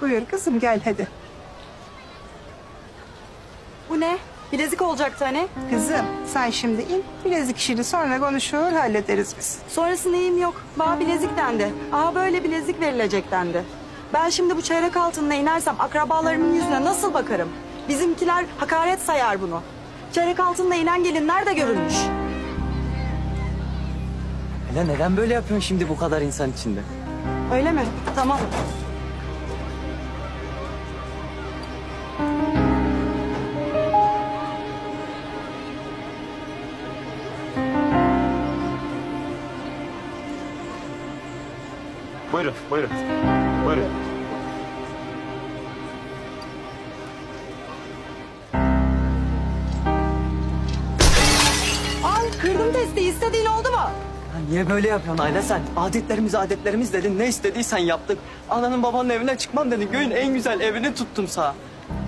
Buyur kızım gel hadi. Bu ne? Bilezik olacaktı hani. Kızım sen şimdi in. Bilezik işini sonra konuşur hallederiz biz. Sonrası neyim yok. Bana bilezik dendi. Aa böyle bilezik verilecek dendi. Ben şimdi bu çeyrek altınına inersem akrabalarımın yüzüne nasıl bakarım? Bizimkiler hakaret sayar bunu. Çeyrek altınla inen gelinler de görülmüş. Hele neden böyle yapıyorsun şimdi bu kadar insan içinde? Öyle mi? Tamam. Buyurun, buyurun. Buyurun. Al kırdım testi. İstediğin oldu mu? Ya niye böyle yapıyorsun Ayla sen? Adetlerimiz adetlerimiz dedin. Ne istediysen yaptık. Ananın babanın evine çıkmam dedin. Göğün en güzel evini tuttum sana.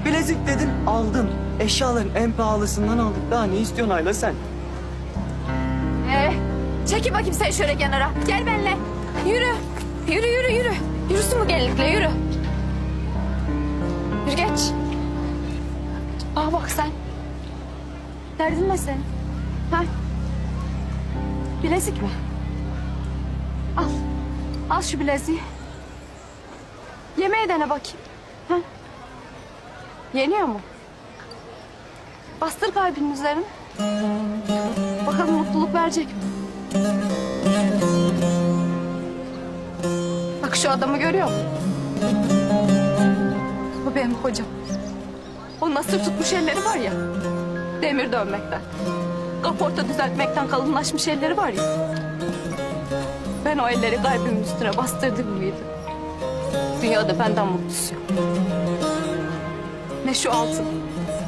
Bilezik dedin aldım. Eşyaların en pahalısından aldık. Daha ne istiyorsun Ayla sen? Ee, çekil bakayım sen şöyle kenara. Gel benimle. Yürü. Yürü yürü yürü. Yürüsün bu gelinlikle yürü. Yürü geç. Aa bak sen. Derdin ne senin? Ha? Bilezik mi? Al. Al şu bileziği. Yemeğe dene bakayım. Ha? Yeniyor mu? Bastır kalbinin üzerine. Bakalım mutluluk verecek mi? Adamı görüyor musun? Bu benim hocam. O nasır tutmuş elleri var ya. Demir dönmekten. Kaporta düzeltmekten kalınlaşmış elleri var ya. Ben o elleri kalbimin üstüne bastırdım mıydı? Dünyada benden mutlusu yok. Ne şu altın,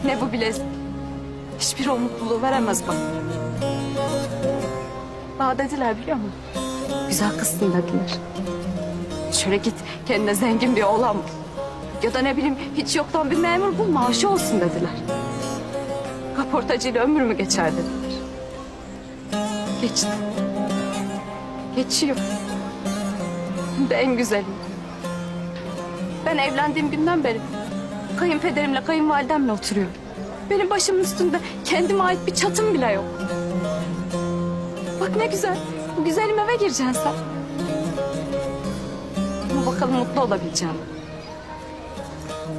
ne bu bilezik. Hiçbir o mutluluğu veremez bana. Bana dediler biliyor musun? Güzel kızsın dediler. Şöyle git kendine zengin bir oğlan bul. Ya da ne bileyim hiç yoktan bir memur bul maaşı olsun dediler. Kaportacıyla ömür mü geçer dediler. Geçti. Geçiyor. Hem de en güzeli. Ben evlendiğim günden beri kayınpederimle kayınvalidemle oturuyorum. Benim başımın üstünde kendime ait bir çatım bile yok. Bak ne güzel. Bu güzelim eve gireceksin sen. Bakalım mutlu olabileceğim.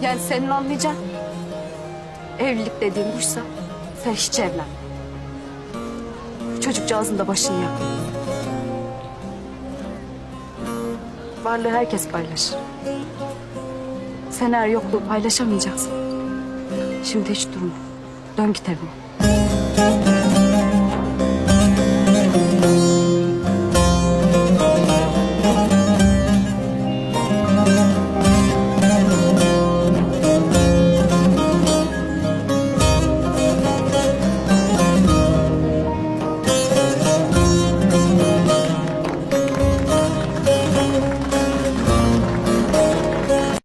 Yani senin anlayacağın evlilik dediğin buysa sen hiç evlen. Çocukcağızın da başını yak. Varlığı herkes paylaşır. Sen eğer yokluğu paylaşamayacaksın. Şimdi hiç durma. Dön git evine.